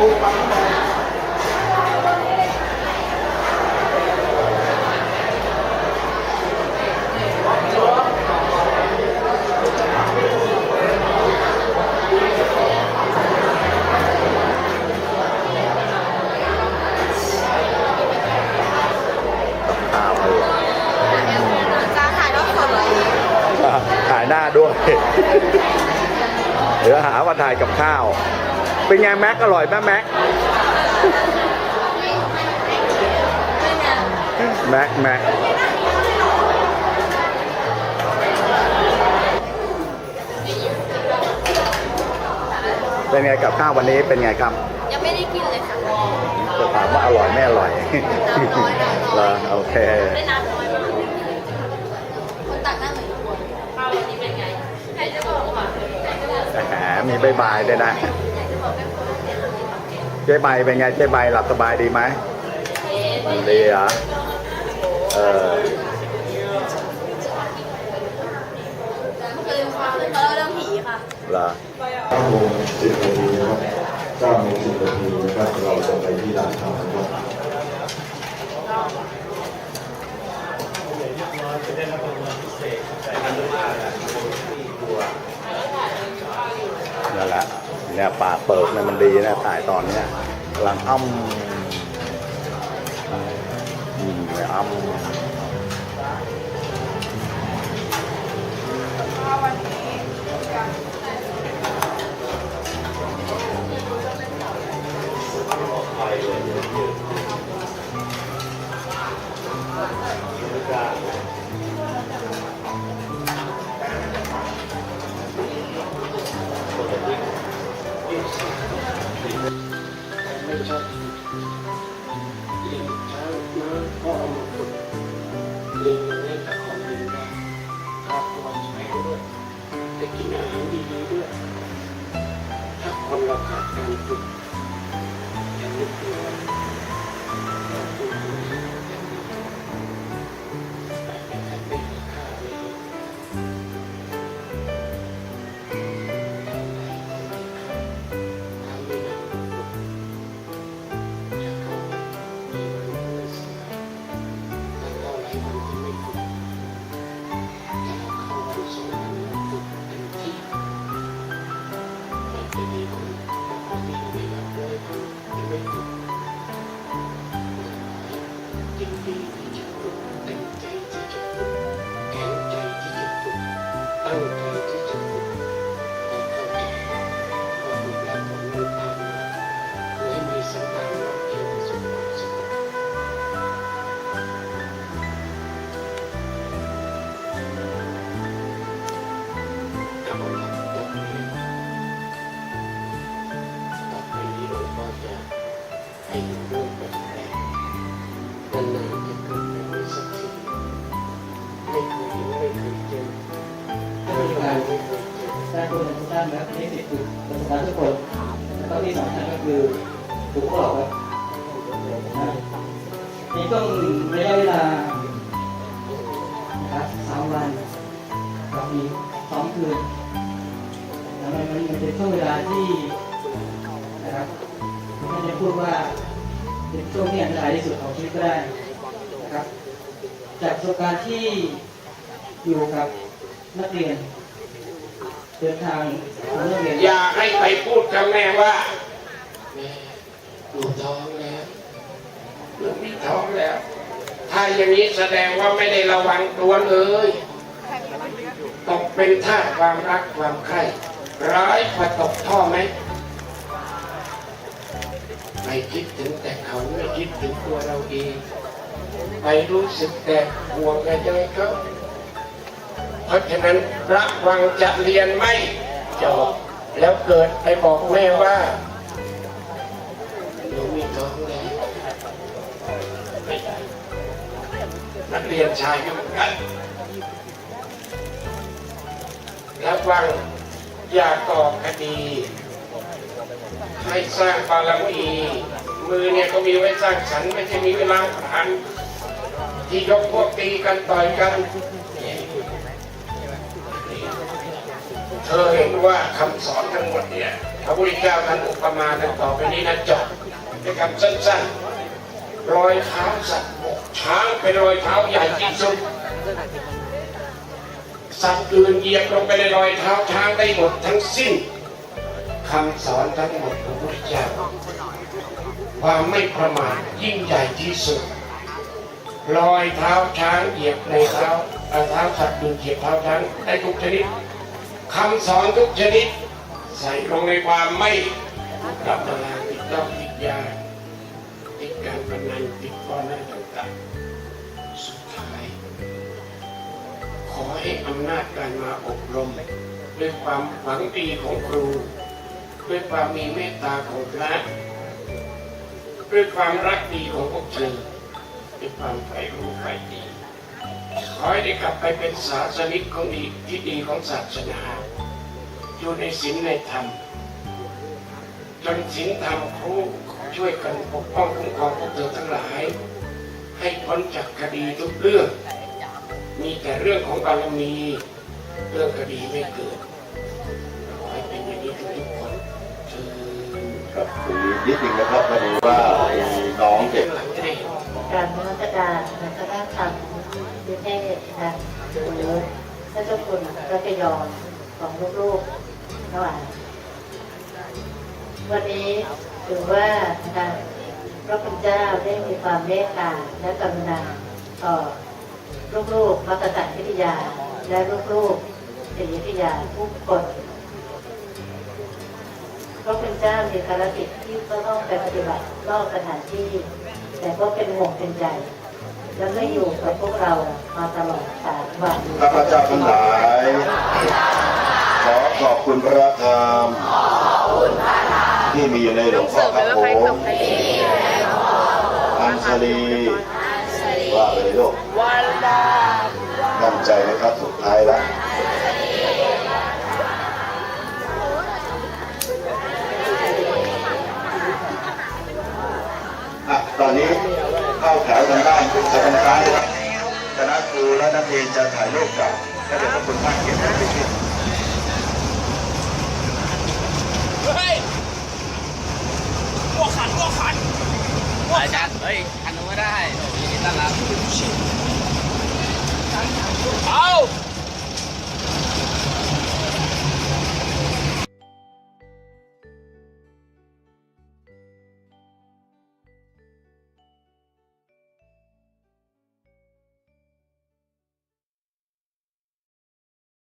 ถ่ายหน้าด้วย เดี๋ยวหาว่าถ่ายกับข้าว เป็นไงแม็กอร่อยไหมแม็กแม็กแม็กเป็นไงกับข้าววันนี้เป็นไงครับยังไม่ได้กินเลยค่ะจะถามว่าอร่อยไม่อร่อยเหรอโอเคได้น้ำน้อยมากคนตักหน้าเหมือนคนข้าววันนี้เป็นไงใครจะบอกว่าใครจะบอกแหมมีบายบายด้วยนะ จ๊ใบเป็นไงเจ๊ใบหลับสบายดีไหมเอ๊ะมันดีเหรอเออเคยฟังเขาเล่าเรื่องผีค่ะเหรอเก้าโมงสิบนาทีนะครับเก้าโมงสิบนาทีนะครับเราจะไปที่ด่านทางนะครับ นั่นแหละ เนี่ยป่าเปิดเนี่ยมันดีนะถ่ายตอนเนี้ยกำลังอ้ำอืมเนี่ยอ้ำ ร้างตัวทุกท่านนะครับนี่สิคือประสบการณ์ทุกคนแล้วก็ที่สำคัญก็คือถูกพวกเราครับนะในช่วงระยะเวลานะครับสามวันกับมีสองคืนแล้วมันมันเป็นช่วงเวลาที่นะครับไม่ได้พูดว่าเป็นช่วงที่อันตรายที่สุดของชีวิตก็ได้นะครับ จากประสบการณ์ที่อยู่กับนักเรียน เดินทางของนักเรียนอย่าให้ไปพูดกับแม่ว่าแม่หนูท้องแล้วหนูมีท้องแล้ว ถ้าอย่างนี้แสดงว่าไม่ได้ระวังตัวเลยตกเป็นท่าสความรักความใคร่ร้ายพอตกท่อไหมไม่คิดถึงแต่เขาไม่คิดถึงตัวเราเองไปรู้สึกแต่ห่วงกันยังเขา เพราะฉะนั้นระวังจะเรียนไม่จบแล้วเกิดไปบอกแม่ว่าหนูมีท้องแล้วไม่ได้นักเรียนชายก็เหมือนกันระวังอย่าก่อคดี ให้สร้างบารมีมือเนี่ยก็มีไว้สร้างสรรค์ไม่ใช่มีไว้ล้างผ่านที่ยกพวกตีกันต่อยกัน เธอเห็นว่าคำสอนทั้งหมดเนี่ยพระพุทธเจ้าท่านอุปมาท่านต่อไปนี้นะจบเป็นคำสั้นๆรอยเท้าสัตว์บกช้างเป็นรอยเท้าใหญ่ที่สุดสัตว์อื่นเหยียบลงไปในรอยเท้าช้างได้หมดทั้งสิ้นคำสอนทั้งหมดของพระพุทธเจ้าความไม่ประมาทยิ่งใหญ่ที่สุด รอยเท้าช้างเหยียบในเท้าเท้าสัตว์ดูเหยียบเท้าช้างได้ทุกชนิด คำสอนทุกชนิด ใส่ลงในความไม่รับประทานติดเหล้าติดยาติดการพนันติดก้อนอะไรต่างๆสุดท้าย ขอให้อำนาจการมาอบรม ด้วยความหวังดีของครู ด้วยความมีเมตตาของพระด้วยความรักดีของพวกเธอด้วยความใฝ่รู้ใฝ่ดี ขอให้ได้กลับไปเป็นศาสนิกของดีที่ดีของศาสนาอยู่ในศีลในธรรม จนศีลธรรมครูช่วยกันปกป้องคุ้มครองพวกเธอทั้งหลาย ให้พ้นจากคดีทุกเรื่อง มีแต่เรื่องของบารมี เรื่องคดีไม่เกิดขอให้เป็นอย่างนี้ทุกๆคนเชิญครับคุณนิดนึงนะครับมาดูว่ามีน้องเด็กหลังจะได้เห็นการนมัสการในพระราชธรรม วิเทศนะหรือพระเจ้าคุณพระพยอมของลูกๆทั้งหลายวันนี้ถือว่าพระคุณเจ้าได้มีความเมตตาและกรุณาต่อลูกๆมักกะสันพิทยา และลูกๆศรีวิทยาทุกคนพระคุณเจ้ามีภารกิจที่ต้องไปปฏิบัตินอกสถานที่ แต่ก็เป็นห่วงเป็นใจ และไม่อยู่กับพวกเรามาตลอดสามวันข้าพเจ้าทั้งหลาย ขอขอบคุณพระธรรมที่มีอยู่ในหลวงพ่อพระโขงอัญชลีว่าไปเลยลูกตั้งใจนะครับสุดท้ายแล้ว ซ้ายนะครับคณะครูและนักเรียนจะถ่ายรูปกับและเดี๋ยวพระคุณท่านเก็บไว้ที่ที่อาจารย์เฮ้ยอันนู้นไม่ได้โอ้ยยินดีต้อนรับเ